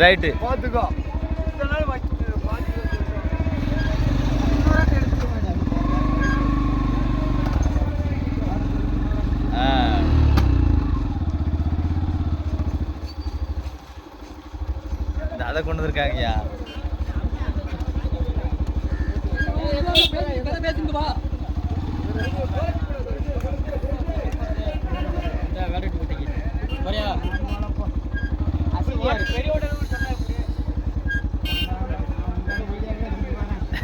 Right பார்த்துக்கோ. அதை கொண்டு வந்திருக்காங்கய்யா.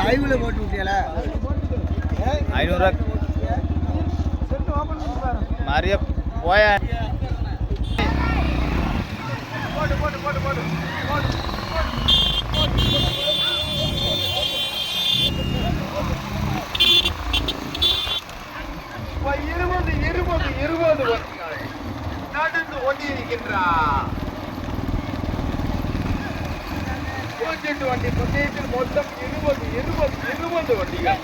லைவ்ல போட்டு விட்டியல ஐநூறுரூவா மாதிரியா போயா இருபது இருபது இருபது வருஷங்கள் நடந்து கொண்டிருக்கின்றார் பூஜெட்டு வண்டி பந்தயத்தில் மொத்தம் இருபது இருபது இருபது வண்டிகள்.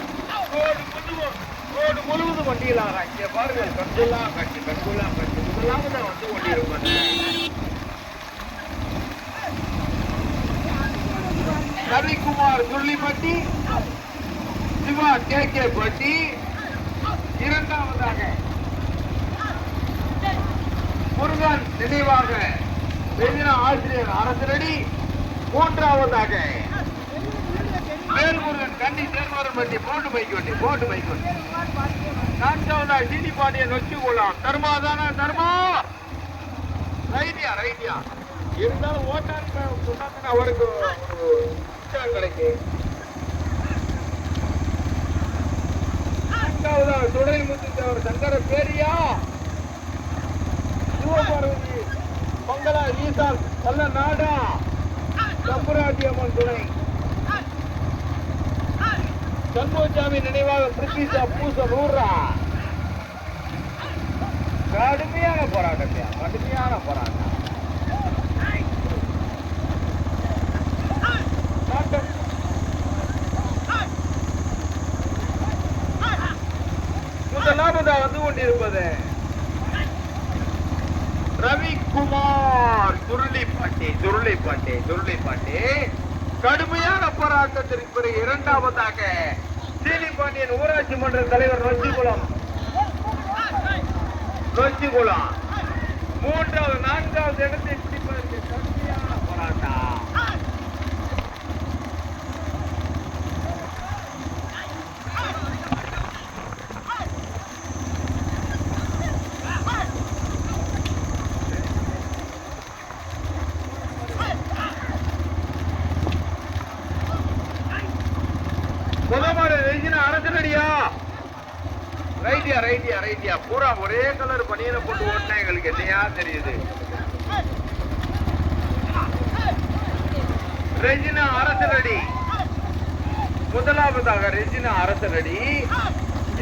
ரோடு முழுவதும் ரோடு முழுவதும் வண்டிகளாக இங்கே பாருங்கள். கண்குள்ளா காட்சி கண்குள்ளா இதெல்லாம் முதலாவது வந்து கொண்டிருப்பது ரவிக்குமார் சுருளிப்பட்டி சிவா கே கே பட்டி. இரண்டாவதாக முருகன் நினைவாக வெஞ்சின ஆசிரியர் அரசரடி. மூன்றாவதாக வேல்முருகன் கண்டி தேர்வரம் பட்டி போட்டு பைக் வண்டி போட்டு பைக் வண்டி நான்காவதாக டிடி பாண்டிய நொச்சு கொள்ளலாம் தர்மா தானே தர்மா? ரைட்டியா ரைட்டியா இருந்தாலும் ஓட்டாரு சொன்னாங்கன்னா அவருக்கு ஒரு உற்சாகம் கிடைக்கும் நான்காவதாக துணை முத்துத்தேவர் சங்கர பேரியா? சிவபார்வதி மங்களா ஈசா நல்ல நாடா சம்பராட்டி அம்மன் துணை. சண்முகசாமி நினைவாக பிரித்திஷா பூச நூறா. கடுமையான போராட்டம் கடுமையான போராட்டம். வந்து கொண்டிருப்பது. ரவிக்குமார் சுருளிப்பாட்டி துருளி சுருளிப்பாட்டி கடுமையான போராட்டத்திற்கு பிறகு இரண்டாவதாக சீனிப்பாண்டியன் ஊராட்சி மன்ற தலைவர் நொச்சிக்குளம் நொச்சிக்குளம் மூன்றாவது நான்காவது இடத்தில் பிடிப்பதற்கு கடுமையான போராட்டம் முதமாடு ரெஜினா அரசனடியா ரைட்டியா ரைட்டியா ரைட்டியா பூரா ஒரே கலர் பனியனை போட்டு ஓட்டினா எங்களுக்கு என்னையா தெரியுது? ரெஜினா அரசனடி முதலாவதாக ரெஜினா அரசனடி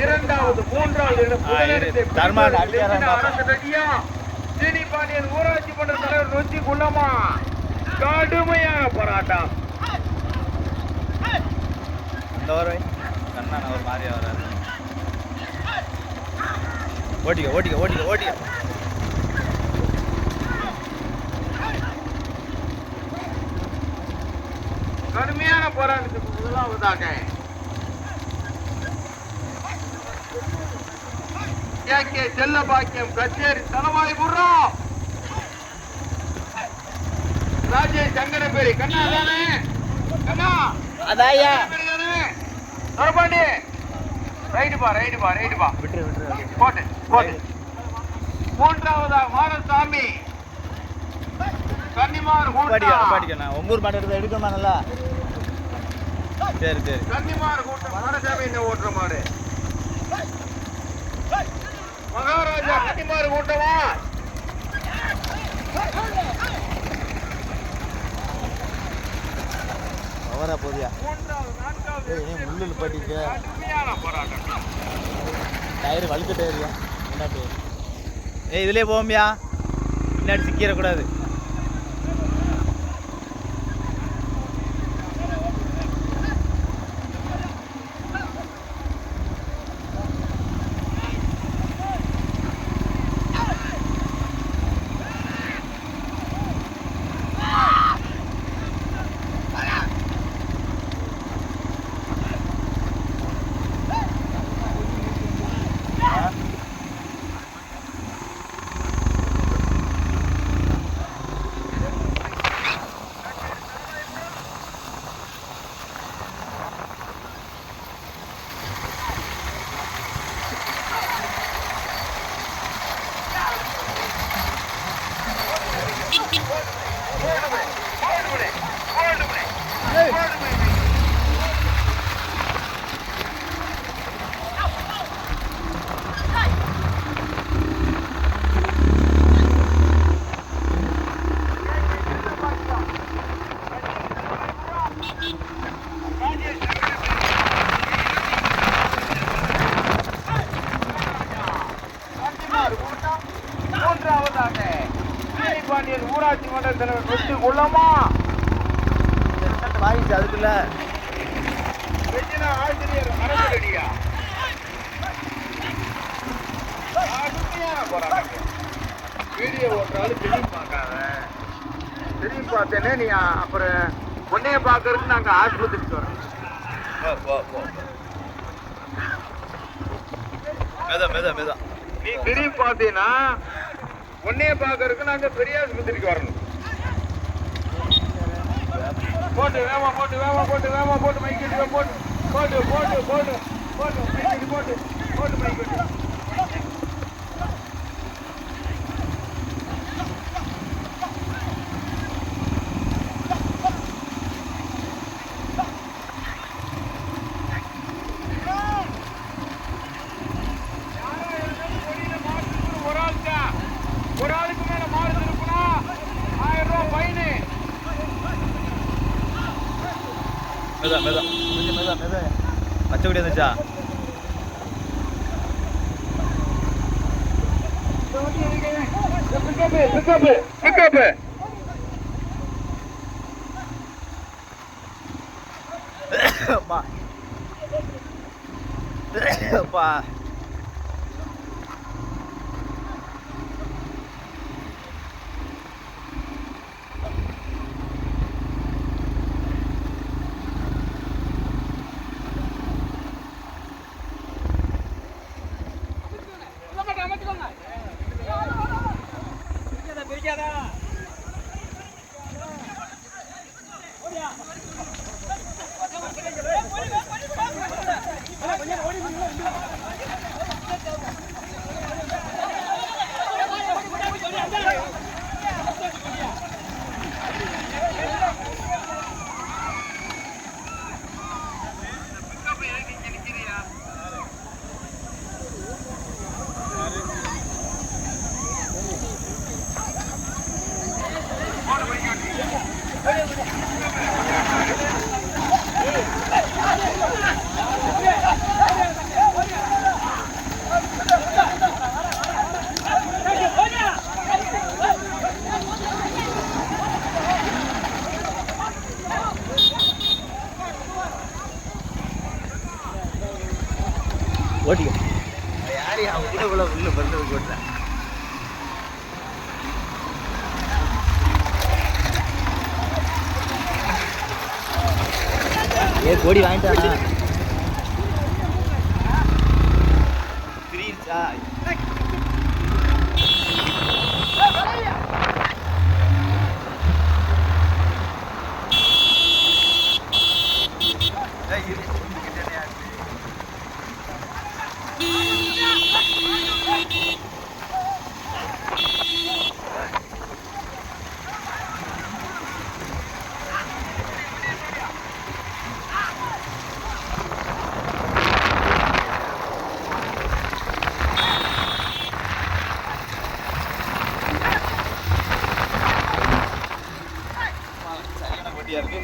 இரண்டாவது மூன்றாவது. அரசனடியா சீனி பாண்டியன் ஊராட்சி மன்ற தலைவர் நொச்சி குள்ளமா? கடுமையான போராட்டம். இந்த கண்ணா ஒரு மாதிரியா வராது ஓட்டிக்க ஓட்டிக்க ஓட்டிக்க ஓட்டிக்க. கடுமையான போராட்டத்துக்கு முதலாவதாக. கே. கே. செல்ல பாக்கியம் கச்சேரி தலவாய் புறா ராஜேஷ் சங்கரபேரி கண்ணா தானே? கண்ணா? அதாயா நரபாண்டி ரைட்டு பா ரைட்டு பா ரைட்டு பா. விட்டுரு விட்டுரு போட்டு. மூன்றாவதா மாரசாமி. கன்னிமார் படிக்கணும் படிக்கணும் ஒம்பூர் பாட்டு எடுக்கணுமா நல்லா? சரி சரி. கன்னிமார் கூட்டம் மாரசாமி இந்த ஓட்டுற மாடு? மகாராஜா கன்னிமார் கூட்டமா அவரா போதியா முள்ளில் படிக்க டயர் வலுக்கு டயரியா ஏய் இதுலேயே போமியா பின்னாடி சிக்கிடக்கூடாது. மூன்றாவதாக பாண்டியன் ஊராட்சி மன்ற தலைவர் வெற்றி குள்ளமா வாங்கிச்சு அதுக்குள்ள. ஆசிரியர் போராட்டம் வீடியோ ஓட்டுறாலும் திரும்பி பார்க்காத. திரும்பி பார்த்தேனே நீ அப்புறம் உன்னைய பார்க்கறதுக்கு நாங்க ஆஸ்பத்திரிக்கு வரோம். மெதா மெதா மெதா. நீ திரும்பி பார்த்தீங்கன்னா உன்னைய பார்க்கறதுக்கு நாங்க பெரிய ஆஸ்பத்திரிக்கு வரணும். போட்டு வேமா போட்டு வேமா போட்டு வேமா போட்டு மைக்கெட்டு போட்டு. போட்டு போட்டு போட்டு போட்டு மைக்கெட்டு போட்டு. போட்டு மைக்கெட்டு மெதா மெதா கொஞ்சம் மெதா மெதா பச்சைப்படி வந்துச்சா பிக்கப்பு ஏ கோடி வாங்கிட்டானா கிரீச்சா சரியான போட்டியா இருக்கு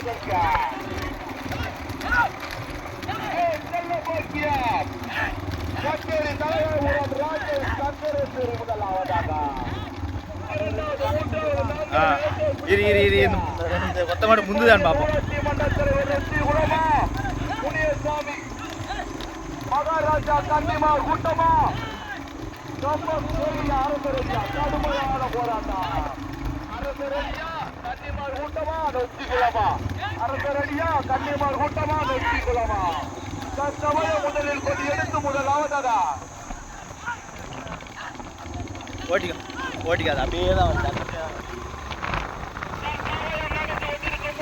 போய்க்கா செல்ல போய்க்கியா கச்சேரி தலைவர் உரம் ராஜேஷ் சந்திரசேரி முதலாவதாக இரண்டாவது மூன்றாவது ஆ நான்காவது இரு இரு இரு இந்த இந்த கொத்த மாடு முந்துதான்னு பார்ப்போம் மகாராஜா கன்னிமார் கூட்டமா கம்பம் கோயில் அரசரடியா கடுமையான போராட்டம் அரசரடியா கன்னிமார் கூட்டமா நொச்சி அரசரடியா கன்னிமார் கூட்டமா முதலில் கொண்டு எடுத்து முதலாவதா ஓட்டிக்கோ ஓட்டிக்காது அப்படியே தான் வந்து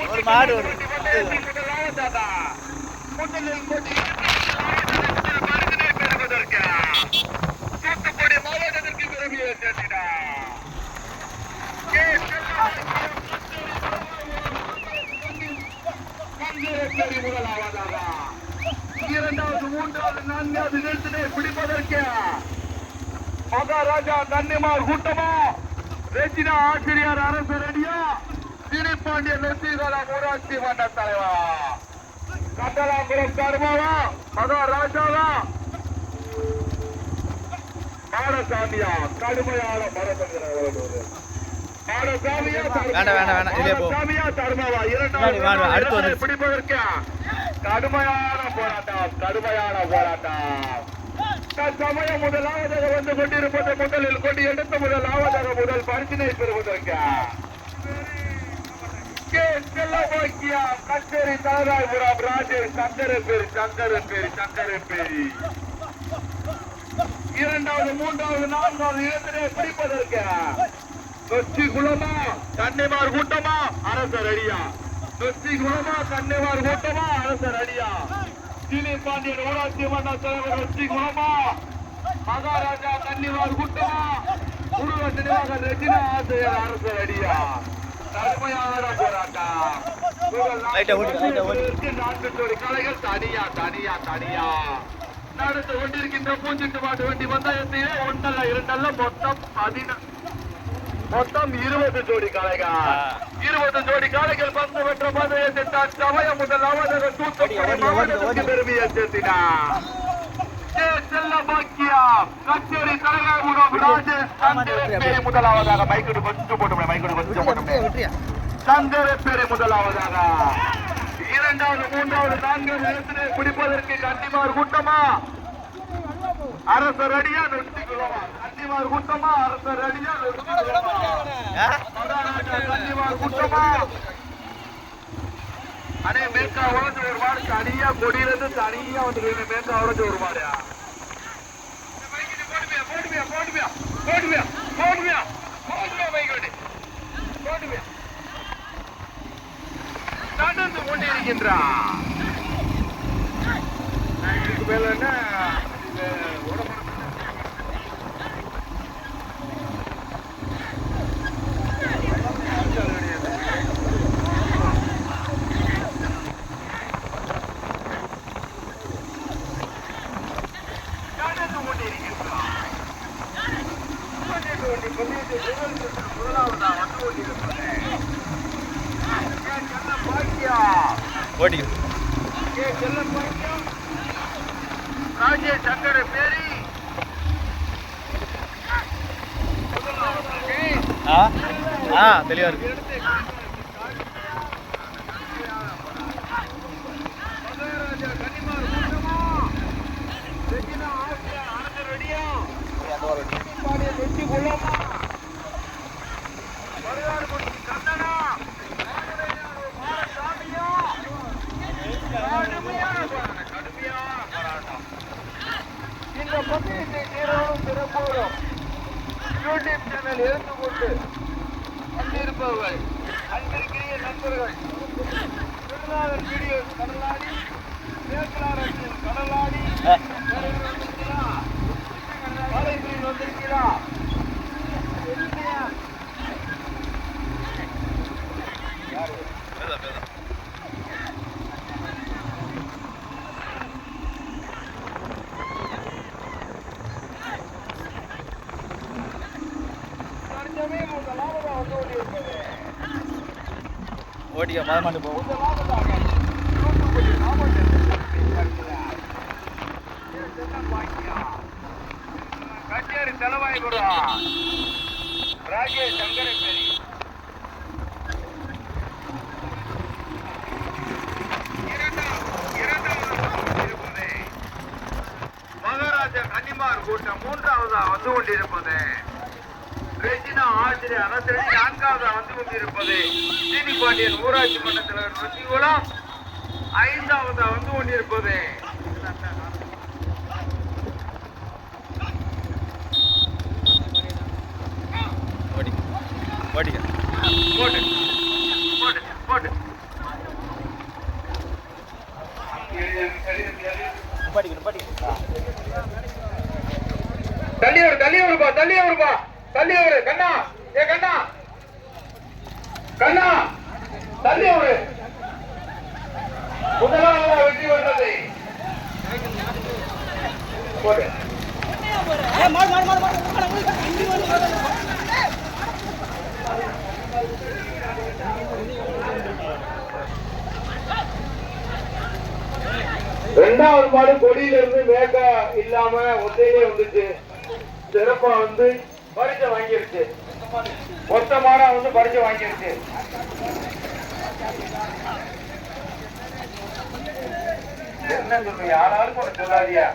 ஒரு மாடு ஒரு முதலாவதாக இரண்டாவது மூன்றாவது நான்காவது நிறுத்தினை பிடிப்பதற்கு மகாராஜா கன்னிமார் கூட்டமா? ரெஜினா ஆசிரியர் அரசு ரெடியா? திணிப்பாண்டிய நெத்திகல ஊராட்சி மன்ற தலைவா? கண்டலாபுரம் தர்மாவா? மகாராஜாவா? மாடசாமியா கடுமையான மரபங்கிறவர் மாடசாமியா வேண்டாம், வேண்டாம், வேண்டாம். இதுலயே போ. மாடசாமியா தர்மாவா? இரண்டாவது. பிடிப்பதற்கு? கடுமையான போராட்டம் கடுமையான போராட்டம். தற்சமயம் முதலாவதாக வந்து கொண்டிருப்பது முதலில் கொண்டு எடுத்த முதலாவதாக முதல் பரிசினை பெறுவதற்கு? கே. செல்லபாக்கியா, கச்சேரி தாராபுரம் ராஜேஷ் சங்கரன் பேரி சங்கரன் பேரி சங்கரன் பேரி இரண்டாவது மூன்றாவது நான்காவது இடத்திலே பிடிப்பதற்கு? நொச்சி குளமா கன்னிமார் கூட்டமா அரசர் அடியா? நொச்சி குளமா கன்னிமார் கூட்டமா அரசர் அடியா? சீனி பாண்டியன் ஊராட்சி மன்ற தலைவர் நொச்சி குளமா மகாராஜா கன்னிமார் கூட்டமா? குருவ நினைவாக ரெஜினா ஆசிரியர் அரசர் அடியா? கலைகள் தனியா தனியா தனியா. நடந்து கொண்டிருக்கின்ற பூஞ்சிட்டு மாட்டு வண்டி பந்தயத்திலே ஒன்றல்ல இரண்டல்ல மொத்தம் பதின மொத்தம் இருபது ஜோடி காளைகள். இருபது ஜோடி காளைகள் பந்து பெற்ற பந்தயத்தை தற்சமய முதலாவதாக தூத்துக்குடி ஓடி, ஓடி, மாவட்டத்திற்கு. பெருமையை சேர்த்தினார் கச்சேரி சந்திரப்பேரி முதலாவதாக மைக்கெடு கொஞ்சம் போட்டு மைக்கெடு கொஞ்சம் போட்டு சங்கரப்பேரி முதலாவதாக. இரண்டாவது மூன்றாவது நான்காவது இடத்திலே பிடிப்பதற்கு கன்னிமார் கூட்டமா? அரசர் அடியா குலமா கன்னிமார் கூட்டமா அரசர் அடியா கன்னிமார் கூட்டமா. அடே மேற்கா உடஞ்சு ஒரு மாடு தனியா கொடியிலிருந்து தனியா வந்து மேற்கா உடஞ்சு ஒரு மாடியா போடுவியா போடுவியா போடுவியா போடுவியா போடுவியா மைக்கோடி போடுவியா நடந்து கொண்டிருக்கின்றான். இதுக்கு மேல என்ன? உடம்பு ஆ கடுமையான இருக்கு. இந்த பந்தயத்தை நேரம் திறப்போரும் யூடியூப் சேனல் இருந்து கொண்டு வந்திருப்பவர்கள் அன்பிற்குரிய நண்பர்கள் திருநாதன் வீடியோ கடலாடி மேற்கலாரத்தில் கடலாடி. தற்சமயம் முதலாவது வந்து கொண்டிருப்பது ஓட்டிக்க மத மாட்டு போ முதலாவதாக தூத்துக்குடி மாவட்டத்தில் கச்சேரி தலைவாய்புரம் ராஜேஷ் சங்கரப்பேரி இரண்டாம் இரண்டாவது இருப்பது மகாராஜா கன்னிமார் கூட்டம் மூன்றாவதா வந்து கொண்டிருப்பது ரெஜினா ஆசிரியர் அரசடி நான்காவதா வந்து கொண்டிருப்பது சீனி பாண்டியன் ஊராட்சி மன்ற தலைவர் நொச்சிகுளம் ஐந்தாவதா வந்து கொண்டிருப்பது ஓட்டிக்க ஓட்டிக்க போட்டு. போட்டு. போட்டு. நிப்பாட்டிக்க நிப்பாட்டிக்க தள்ளி வரு தள்ளி வருப்பா தள்ளி வருப்பா தள்ளி வரு கண்ணா. ஏ கண்ணா. கண்ணா. தள்ளி வரு ரெண்டாவது மாடு கொடியில இருந்து மேக்கா இல்லாம ஒத்தையிலே வந்துச்சு. சிறப்பா வந்து பரிசு வாங்கிருச்சு. மொத்தமான வந்து பரிசு வாங்கிருச்சு. என்ன சொல்றீங்க யாராலும் கூட சொல்லாதியா?